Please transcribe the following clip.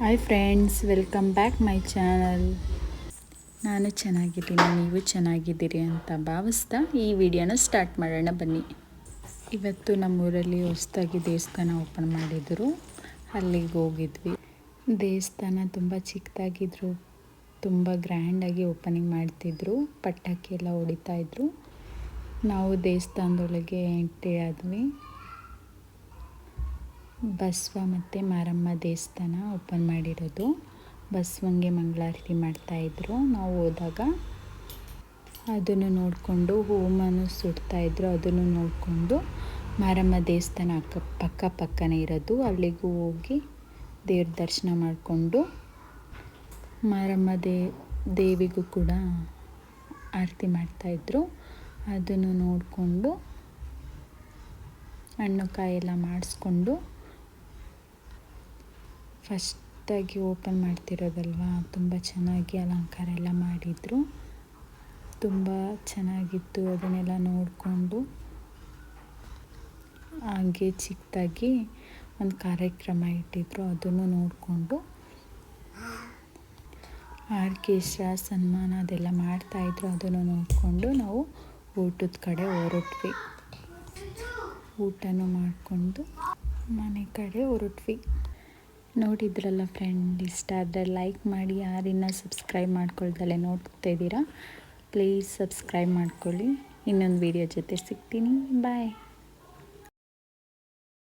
Hi friends welcome back my channel ನಾನು ಚೆನ್ನಾಗಿದ್ದೀನಿ, ನೀವು ಚೆನ್ನಾಗಿದ್ದೀರಿ ಅಂತ ಭಾವಿಸ್ತಾ ಈ ವಿಡಿಯೋನ ಸ್ಟಾರ್ಟ್ ಮಾಡೋಣ ಬನ್ನಿ. ಇವತ್ತು ನಮ್ಮೂರಲ್ಲಿ ಹೊಸ್ದಾಗಿ ದೇವಸ್ಥಾನ ಓಪನ್ ಮಾಡಿದರು. ಅಲ್ಲಿಗೆ ಹೋಗಿದ್ವಿ. ದೇವಸ್ಥಾನ ತುಂಬ ಚಿಕ್ಕದಾಗಿದ್ರು, ತುಂಬ ಗ್ರ್ಯಾಂಡಾಗಿ ಓಪನಿಂಗ್ ಮಾಡ್ತಿದ್ರು, ಪಟಾಕಿ ಎಲ್ಲ ಹೊಡಿತಾಯಿದ್ರು ನಾವು ದೇವಸ್ಥಾನದೊಳಗೆ ಎಂಟ್ರಿ ಆದ್ವಿ. ಬಸವ ಮತ್ತು ಮಾರಮ್ಮ ದೇವಸ್ಥಾನ ಓಪನ್ ಮಾಡಿರೋದು. ಬಸವಂಗೆ ಮಂಗಳಾರತಿ ಮಾಡ್ತಾಯಿದ್ರು ನಾವು ಹೋದಾಗ ಅದನ್ನು ನೋಡಿಕೊಂಡು ಹೋಮನು ಸುಡ್ತಾಯಿದ್ರು ಅದನ್ನು ನೋಡಿಕೊಂಡು ಮಾರಮ್ಮ ದೇವಸ್ಥಾನ ಅಕ್ಕ ಪಕ್ಕ ಪಕ್ಕನೇ ಇರೋದು. ಅಲ್ಲಿಗೂ ಹೋಗಿ ದೇವ್ರ ದರ್ಶನ ಮಾಡಿಕೊಂಡು ಮಾರಮ್ಮ ದೇ, ದೇವಿಗೂ ಕೂಡ ಆರತಿ ಮಾಡ್ತಾಯಿದ್ರು ಅದನ್ನು ನೋಡಿಕೊಂಡು ಹಣ್ಣು ಕಾಯಿ ಎಲ್ಲ ಮಾಡಿಸ್ಕೊಂಡು ಫಸ್ಟಾಗಿ ಓಪನ್ ಮಾಡ್ತಿರೋದಲ್ವಾ? ತುಂಬ ಚೆನ್ನಾಗಿ ಅಲಂಕಾರ ಎಲ್ಲ ಮಾಡಿದರು. ತುಂಬ ಚೆನ್ನಾಗಿತ್ತು ಅದನ್ನೆಲ್ಲ ನೋಡಿಕೊಂಡು. ಹಾಗೆ ಚಿಕ್ಕದಾಗಿ ಒಂದು ಕಾರ್ಯಕ್ರಮ ಇಟ್ಟಿದ್ರು, ಅದನ್ನು ನೋಡಿಕೊಂಡು. ಆರ್ಕೆಸ್ಟ್ರಾ ಸನ್ಮಾನ ಅದೆಲ್ಲ ಮಾಡ್ತಾಯಿದ್ರು ಅದನ್ನು ನೋಡಿಕೊಂಡು ನಾವು ಊಟದ ಕಡೆ ಹೊರಟ್ವಿ. ಊಟನೂ ಮಾಡಿಕೊಂಡು ಮನೆ ಕಡೆ ಹೊರಟ್ವಿ. ನೋಡಿದ್ರಲ್ಲ ಫ್ರೆಂಡ್ ಇಷ್ಟ ಆದರೆ ಲೈಕ್ ಮಾಡಿ, ಯಾರಿನ್ನ ಸಬ್ಸ್ಕ್ರೈಬ್ ಮಾಡ್ಕೊಳ್ದಲ್ಲೇ ನೋಡ್ತಾ ಇದ್ದೀರಾ ಪ್ಲೀಸ್ ಸಬ್ಸ್ಕ್ರೈಬ್ ಮಾಡ್ಕೊಳ್ಳಿ. ಇನ್ನೊಂದು ವೀಡಿಯೋ ಜೊತೆ ಸಿಗ್ತೀನಿ. ಬಾಯ್